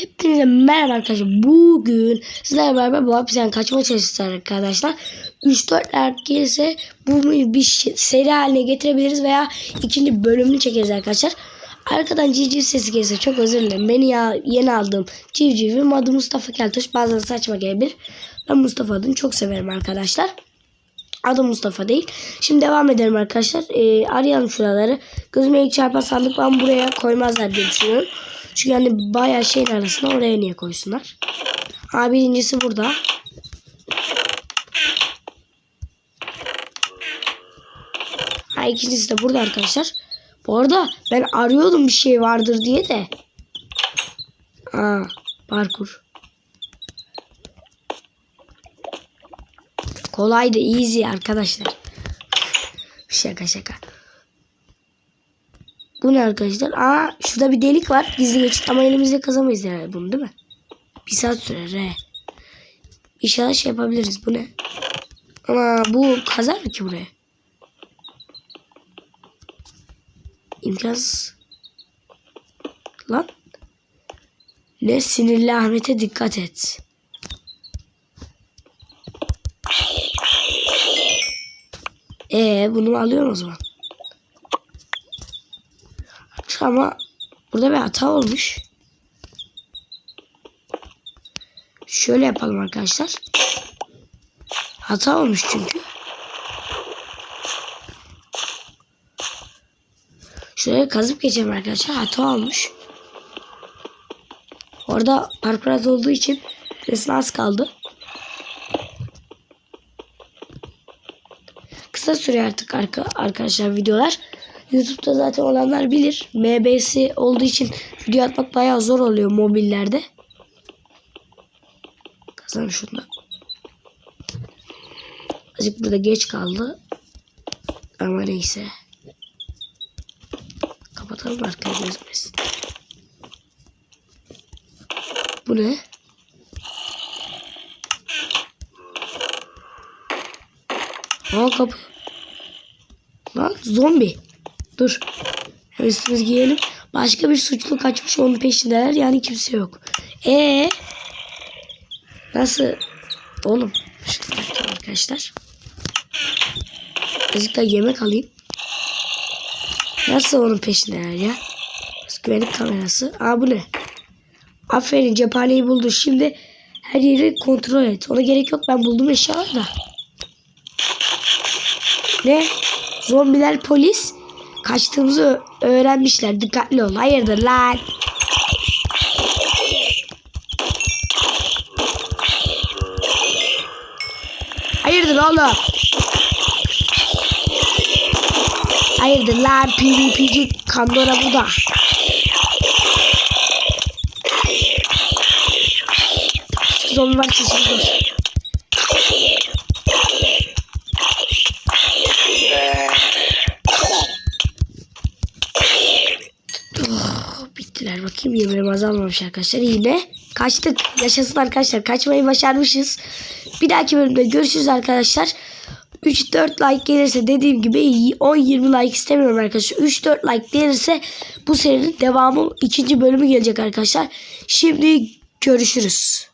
Hepinize merhaba arkadaşlar. Bugün sizlerle beraber bu hapisten kaçma çalışacağız arkadaşlar. 3-4 like gelirse bunu bir şey- seri haline getirebiliriz veya ikinci bölümünü çekeriz arkadaşlar. Arkadan civciv sesi gelirse çok özür dilerim. Beni ya, yeni aldığım civcivim adı Mustafa Keltoş. Bazen saçma gelebilir. Ben Mustafa adını çok severim arkadaşlar. Adı Mustafa değil. Şimdi devam edelim arkadaşlar. Ee, arayalım şuraları. Gözüme ilk çarpan sandık ben buraya koymazlar diye düşünüyorum. Çünkü yani bayağı şeyin arasında oraya niye koysunlar. Ha birincisi burada. Ha ikincisi de burada arkadaşlar. Bu arada ben arıyordum bir şey vardır diye de. Aa parkur. Kolaydı easy arkadaşlar. Şaka şaka. Ne arkadaşlar? Aa şurada bir delik var. Gizli geçit ama elimizde kazamayız herhalde bunu değil mi? Bir saat sürer he. İnşallah şey yapabiliriz. Bu ne? Ama bu kazar mı ki buraya? İmkansız. Lan. Ne sinirli Ahmet'e dikkat et. Ee bunu alıyorum o zaman. Ama burada bir hata olmuş. Şöyle yapalım arkadaşlar. Hata olmuş çünkü. Şuraya kazıp geçelim arkadaşlar. Hata olmuş. Orada parkur az olduğu için resmen az kaldı. Kısa sürüyor artık arka, arkadaşlar videolar. YouTube'da zaten olanlar bilir. MBS olduğu için video atmak bayağı zor oluyor mobillerde. Kazan şunda. Azıcık burada geç kaldı. Ama neyse. Kapatalım arkaya gözükmesin. Bu ne? Aa kapı. Lan zombi. Dur. Hemen üstümüzü giyelim. Başka bir suçlu kaçmış onun peşindeler. Yani kimse yok. Ee Nasıl? Oğlum. Arkadaşlar. Azıcık da yemek alayım. Nasıl onun peşindeler ya? Güvenlik kamerası. Aa bu ne? Aferin cephaneyi buldu. Şimdi her yeri kontrol et. Ona gerek yok. Ben buldum eşyaları da. Ne? Zombiler polis. Kaçtığımızı öğrenmişler. Dikkatli ol. Hayırdır lan? Hayırdır oğlum? Hayırdır lan PvP'ci Kandora burada. Zombi var sesini. Bittiler bakayım yemeğim azalmamış arkadaşlar. Yine kaçtık. Yaşasın arkadaşlar. Kaçmayı başarmışız. Bir dahaki bölümde görüşürüz arkadaşlar. 3-4 like gelirse dediğim gibi 10-20 like istemiyorum arkadaşlar. 3-4 like gelirse bu serinin devamı ikinci bölümü gelecek arkadaşlar. Şimdi görüşürüz